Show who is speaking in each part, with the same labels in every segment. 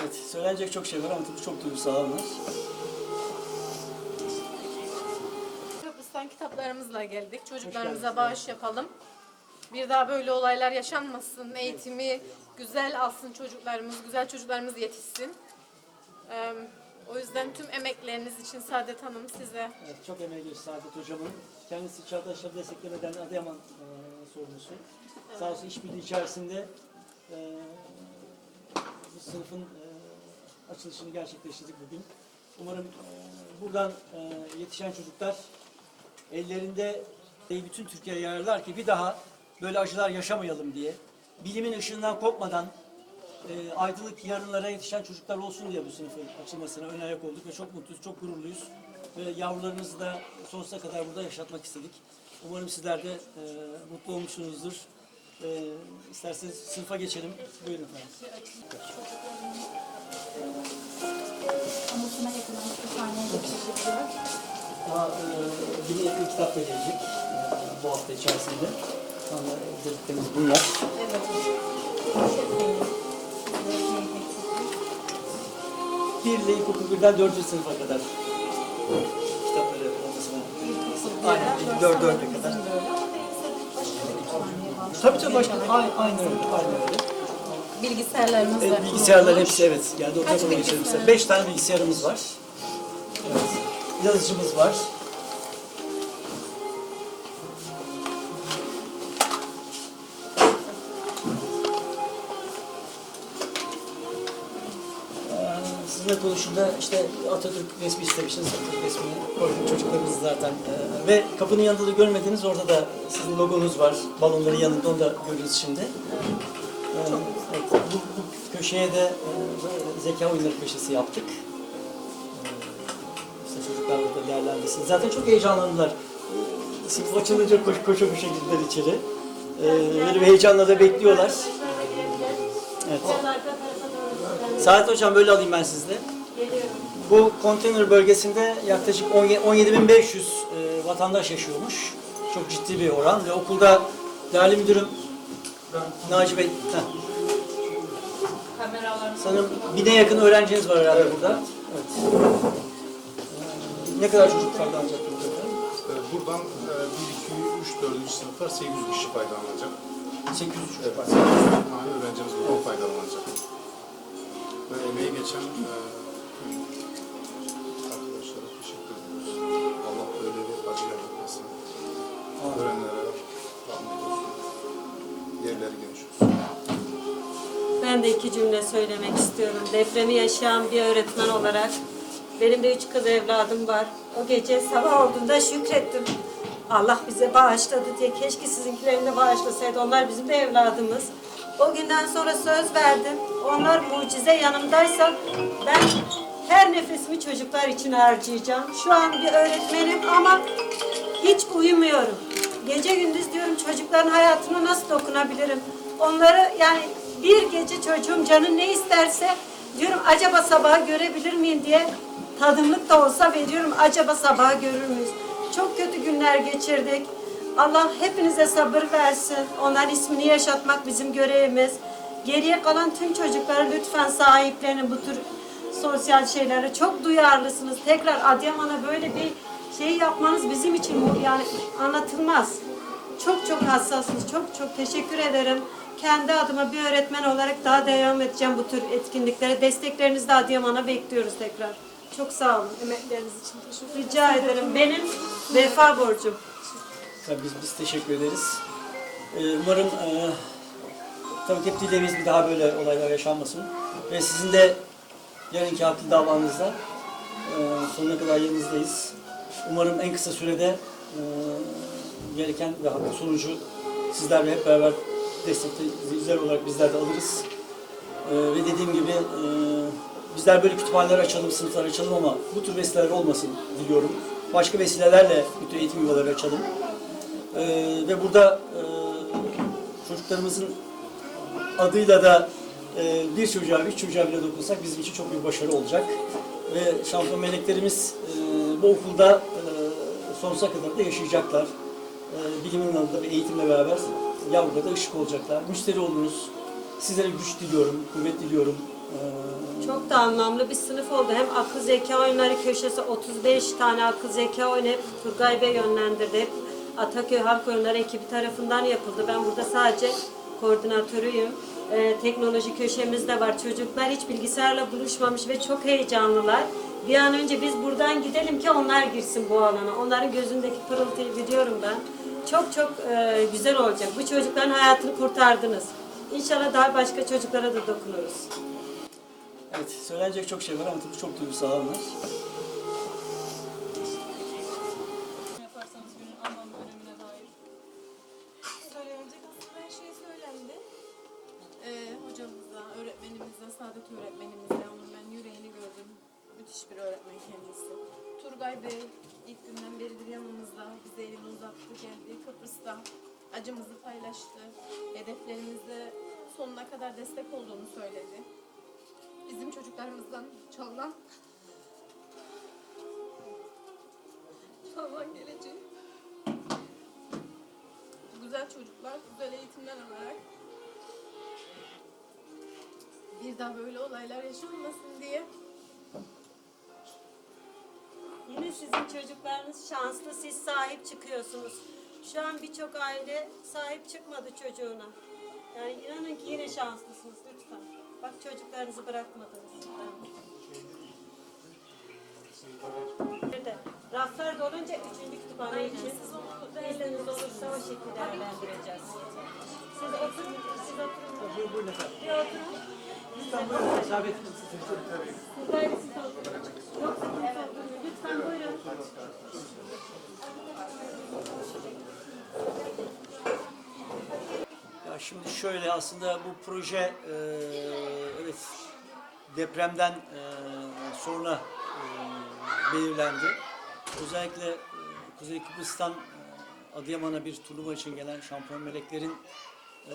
Speaker 1: Evet, söylenecek çok şey var ama tabii çok duygusal anlar.
Speaker 2: Kıbrıs'tan kitaplarımızla geldik. Çocuklarımıza bağış yapalım. Bir daha böyle olaylar yaşanmasın. Eğitimi güzel alsın çocuklarımız, güzel çocuklarımız yetişsin. Ee, o yüzden tüm emekleriniz için Saadet Hanım size
Speaker 1: Evet, çok emeği geçti Saadet Hocam'ın. Kendisi Çağdaşları Desteklemeden Adıyaman e, sorumlusu. Sağ olsun işbirliği içerisinde e, sınıfın e, açılışını gerçekleştirdik bugün. Umarım e, buradan e, yetişen çocuklar ellerinde de bütün Türkiye'ye yararlar ki bir daha böyle acılar yaşamayalım diye. Bilimin ışığından kopmadan e, aydınlık yarınlara yetişen çocuklar olsun diye bu sınıfın açılmasına ön ayak olduk ve çok mutluyuz, çok gururluyuz. Ve yavrularımızı da sonsuza kadar burada yaşatmak istedik. Umarım sizler de e, mutlu olmuşsunuzdur. E, isterseniz sınıfa geçelim. Buyurun efendim.
Speaker 3: Yakılan bir sahneye geçecekler.
Speaker 1: Daha e, bine yakın kitap da gelecek e, bu hafta içerisinde. Anda dediklerimiz bunlar. Bir ile ilkokul birden dördüncü sınıfa kadar kitapları olmasına. Aynen, dört, dörde kadar. Tabii tabii başka, aynen, aynen öyle, aynen öyle.
Speaker 2: bilgisayarlarımızla
Speaker 1: Evet, bilgisayarlar
Speaker 2: kurulmuş.
Speaker 1: hepsi evet. Yani o
Speaker 2: Kaç
Speaker 1: tarafa
Speaker 2: bilgisayar?
Speaker 1: geçelim. Beş tane bilgisayarımız var. Evet. Yazıcımız var. Sizinle konuşunda işte Atatürk resmi istemişsiniz. Atatürk resmini koyduk çocuklarımız zaten. Ee, ve kapının yanında da görmediğiniz orada da sizin logonuz var. Balonların yanında onu da görüyoruz şimdi. Ee, evet, bu, bu köşeye de e, zeka oyunları köşesi yaptık. İşte çocuklar burada değerlendirsin. Zaten çok heyecanlandılar. Ee, Sınıf açılınca koş, koşa koşa girdiler içeri. Ee, böyle bir heyecanla da bekliyorlar. Evet. Saat hocam böyle alayım ben sizde. Bu konteyner bölgesinde yaklaşık 17.500 e, vatandaş yaşıyormuş. Çok ciddi bir oran ve okulda değerli müdürüm Naci Bey, heh. sanırım bine yakın öğrenciniz var herhalde burada. Evet. Ne kadar çocuk faydalanacak burada?
Speaker 4: Ee, Buradan e, 1, 2, 3, 4. sınıflar 800 kişi faydalanacak.
Speaker 1: 800 çocuk var.
Speaker 4: 800 tane öğrencimiz buradan faydalanacak. Ve emeği geçen e, tüm arkadaşlara teşekkür ediyoruz. Allah böyle bir acı yaşatmasın. Öğrenlere rahmet olsun. Yerleri geniş olsun.
Speaker 5: Ben de iki cümle söylemek istiyorum. Depremi yaşayan bir öğretmen olarak benim de üç kız evladım var. O gece sabah olduğunda şükrettim. Allah bize bağışladı diye. Keşke sizinkilerin de bağışlasaydı. Onlar bizim de evladımız. O günden sonra söz verdim. Onlar mucize yanımdaysa ben her nefesimi çocuklar için harcayacağım. Şu an bir öğretmenim ama hiç uyumuyorum. Gece gündüz diyorum çocukların hayatına nasıl dokunabilirim? Onları yani bir gece çocuğum canı ne isterse diyorum acaba sabaha görebilir miyim diye tadımlık da olsa veriyorum acaba sabaha görür müyüz? Çok kötü günler geçirdik. Allah hepinize sabır versin. Onların ismini yaşatmak bizim görevimiz. Geriye kalan tüm çocuklara lütfen sahiplenin bu tür sosyal şeylere. Çok duyarlısınız. Tekrar Adıyaman'a böyle bir şey yapmanız bizim için yani anlatılmaz. Çok çok hassasınız. Çok çok teşekkür ederim. Kendi adıma bir öğretmen olarak daha devam edeceğim bu tür etkinliklere. Desteklerinizi de Adıyaman'a bekliyoruz tekrar. Çok sağ olun.
Speaker 2: Emekleriniz için
Speaker 5: Rica ederim. Benim vefa borcum.
Speaker 1: Tabii biz, biz teşekkür ederiz. Ee, umarım e, tabii hep dileğimiz bir daha böyle olaylar yaşanmasın. Ve sizin de yarınki haklı davanızda e, sonuna kadar yanınızdayız. Umarım en kısa sürede e, gereken ve haklı sonucu sizlerle hep beraber destekler olarak bizler de alırız. Ve dediğim gibi bizler böyle kütüphaneler açalım, sınıflar açalım ama bu tür vesileler olmasın diliyorum. Başka vesilelerle bütün eğitim yuvaları açalım. Ee, ve burada e, çocuklarımızın adıyla da e, bir çocuğa, üç çocuğa bile dokunsak bizim için çok büyük başarı olacak. Ve şampiyon meleklerimiz e, bu okulda e, sonsuza kadar da yaşayacaklar. E, bilimin alanında ve eğitimle beraber yavruda da ışık olacaklar. Müşteri olunuz. Sizlere güç diliyorum, kuvvet diliyorum. E,
Speaker 5: Çok da anlamlı bir sınıf oldu. Hem akıl zeka oyunları köşesi 35 tane akıl zeka oyunu hep Turgay Bey yönlendirdi. Hep Ataköy Halk Oyunları ekibi tarafından yapıldı. Ben burada sadece koordinatörüyüm. Ee, teknoloji köşemiz de var. Çocuklar hiç bilgisayarla buluşmamış ve çok heyecanlılar. Bir an önce biz buradan gidelim ki onlar girsin bu alana. Onların gözündeki pırıltıyı biliyorum ben. Çok çok e, güzel olacak. Bu çocukların hayatını kurtardınız. İnşallah daha başka çocuklara da dokunuruz.
Speaker 1: Evet, söylenecek çok şey var ama tabii çok duygusal anlar.
Speaker 2: Acımızı paylaştı. Hedeflerimizde sonuna kadar destek olduğunu söyledi. Bizim çocuklarımızdan çalınan çalınan geleceği güzel çocuklar güzel eğitimler alarak bir daha böyle olaylar yaşanmasın diye
Speaker 5: Yine sizin çocuklarınız şanslı, siz sahip çıkıyorsunuz. Şu an birçok aile sahip çıkmadı çocuğuna. Yani inanın ki yine şanslısınız lütfen. Bak çocuklarınızı bırakmadınız. Bir de raflar dolunca üçüncü kütüphane için eliniz olursa o şekilde değerlendireceğiz. Siz oturun, siz oturun.
Speaker 1: Buyurun efendim.
Speaker 5: Bir oturun.
Speaker 1: Sabit.
Speaker 5: Buradaydı siz oturun. Yok sıkıntı oturun. Lütfen buyurun.
Speaker 1: Şimdi şöyle aslında bu proje e, evet depremden e, sonra e, belirlendi. Özellikle e, Kuzey Kıbrıs'tan e, Adıyaman'a bir turnuva için gelen şampiyon meleklerin e,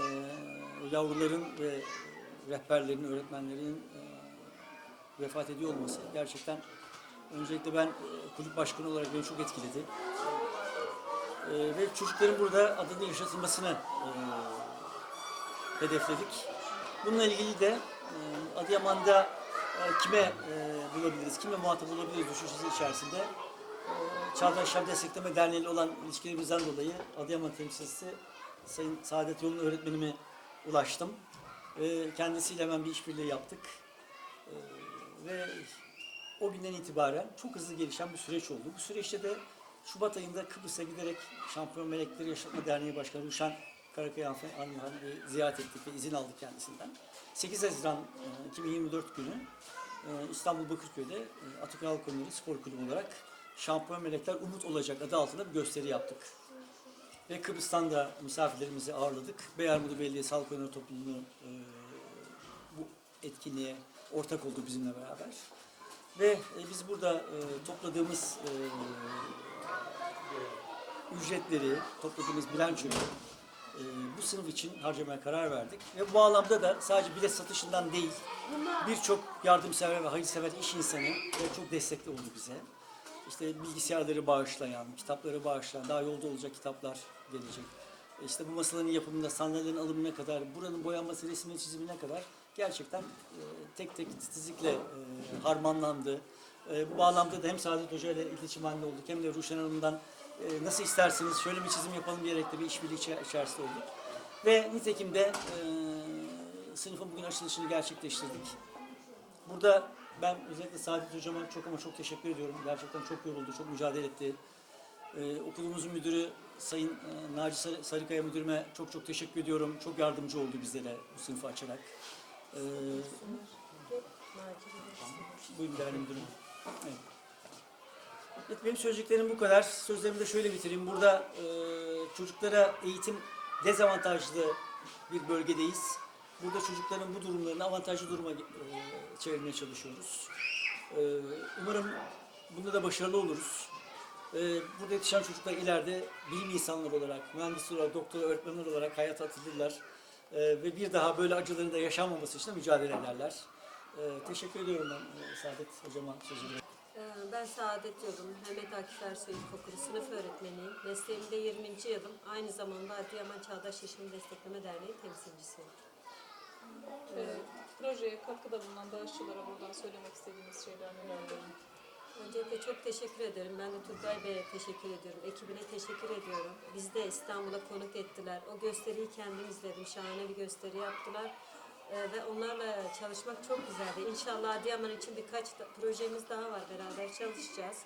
Speaker 1: yavruların ve rehberlerin, öğretmenlerin e, vefat ediyor olması gerçekten öncelikle ben e, kulüp başkanı olarak beni çok etkiledi. E, ve çocukların burada adını yaşatılmasını e, hedefledik. Bununla ilgili de e, Adıyaman'da e, kime e, bulabiliriz, kime muhatap olabiliriz düşüncesi içerisinde e, Çağdaş Yaşam Destekleme Derneği ile olan ilişkilerimizden dolayı Adıyaman temsilcisi Sayın Saadet Yolun öğretmenime ulaştım. Ve kendisiyle hemen bir işbirliği yaptık. E, ve o günden itibaren çok hızlı gelişen bir süreç oldu. Bu süreçte de Şubat ayında Kıbrıs'a giderek Şampiyon Melekleri Yaşatma Derneği Başkanı Ruşen Karakaya Hanımefendi'yi ziyaret ettik ve izin aldık kendisinden. 8 Haziran e, 2024 günü e, İstanbul Bakırköy'de e, Atatürk Halk Spor Kulübü olarak Şampiyon Melekler Umut Olacak adı altında bir gösteri yaptık. Ve Kıbrıs'tan da misafirlerimizi ağırladık. Beyarmudu Belediyesi Halk Oyunları Topluluğu e, bu etkinliğe ortak oldu bizimle beraber. Ve e, biz burada e, topladığımız e, ücretleri, topladığımız bilançoyu e, bu sınıf için harcamaya karar verdik. Ve bu bağlamda da sadece bilet satışından değil, birçok yardımsever ve hayırsever iş insanı ve çok destekli oldu bize. İşte bilgisayarları bağışlayan, kitapları bağışlayan, daha yolda olacak kitaplar gelecek. E, İşte bu masaların yapımında, sandalyelerin alımına kadar, buranın boyanması, resmine çizimine kadar gerçekten e, tek tek titizlikle harmanlandı. Bu bağlamda da hem Saadet Hoca ile iletişim halinde olduk hem de Ruşen Hanım'dan e, nasıl isterseniz şöyle bir çizim yapalım diyerek de bir işbirliği içe- içerisinde olduk. Ve nitekim de e, sınıfın bugün açılışını gerçekleştirdik. Burada ben özellikle Saadet Hocama çok ama çok teşekkür ediyorum. Gerçekten çok yoruldu, çok mücadele etti. Ee, okulumuzun müdürü Sayın e, Naci Sarı- Sarıkaya müdürüme çok çok teşekkür ediyorum. Çok yardımcı oldu bizlere bu sınıfı açarak. Ee, buyurun değerli müdürüm. Evet. Evet, benim söyleyeceklerim bu kadar. Sözlerimi de şöyle bitireyim. Burada e, çocuklara eğitim dezavantajlı bir bölgedeyiz. Burada çocukların bu durumlarını avantajlı duruma e, çevirmeye çalışıyoruz. E, umarım bunda da başarılı oluruz. E, burada yetişen çocuklar ileride bilim insanları olarak, mühendisler olarak, doktor, öğretmenler olarak hayata atılırlar. E, ve bir daha böyle acıların da yaşanmaması için de mücadele ederler. E, teşekkür ediyorum ben e, Saadet Hocama sözünü.
Speaker 5: Ee, Ben Saadet Yolum, Mehmet Akif Ersoy İlkokulu sınıf öğretmeniyim. Mesleğimde 20. yılım. Aynı zamanda Adıyaman Çağdaş Yaşam Destekleme Derneği temsilcisiyim. Ee,
Speaker 6: projeye katkıda bulunan bağışçılara buradan söylemek istediğiniz şeyler nelerdir?
Speaker 5: Öncelikle çok teşekkür ederim. Ben de Turgay Bey'e teşekkür ediyorum. Ekibine teşekkür ediyorum. Bizi de İstanbul'a konuk ettiler. O gösteriyi kendim izledim. Şahane bir gösteri yaptılar. Ee, ve onlarla çalışmak çok güzeldi. İnşallah Adıyaman için birkaç da, projemiz daha var. Beraber çalışacağız.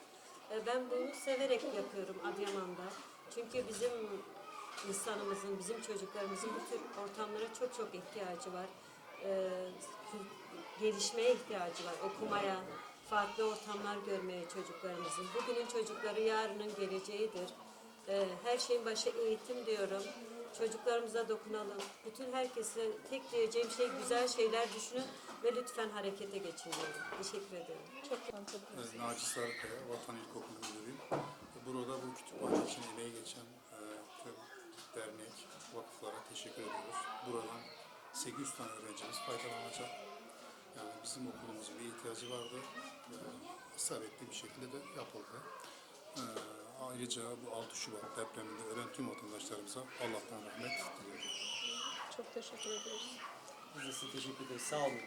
Speaker 5: Ee, ben bunu severek yapıyorum Adıyaman'da. Çünkü bizim insanımızın, bizim çocuklarımızın bu tür ortamlara çok çok ihtiyacı var. Ee, gelişmeye ihtiyacı var, okumaya, farklı ortamlar görmeye çocuklarımızın. Bugünün çocukları yarının geleceğidir. Ee, her şeyin başı eğitim diyorum. Çocuklarımıza dokunalım. Bütün herkese tek diyeceğim şey güzel şeyler düşünün ve lütfen harekete geçin diyorum. Teşekkür ederim.
Speaker 6: Çok tanıtabilir
Speaker 4: Evet, Naci Sarıkaya, Vatan İlkokulu Müdürüyüm. Burada bu kütüphane için emeği geçen e, tüm dernek, vakıflara teşekkür ediyoruz. Buradan 800 tane öğrencimiz faydalanacak. Yani bizim okulumuzun bir ihtiyacı vardı. E, isabetli bir şekilde de yapıldı. E, ayrıca bu 6 Şubat depreminde ölen tüm vatandaşlarımıza Allah'tan rahmet diliyorum.
Speaker 6: Çok teşekkür ediyoruz.
Speaker 1: Biz de size teşekkür ederiz. Sağ olun.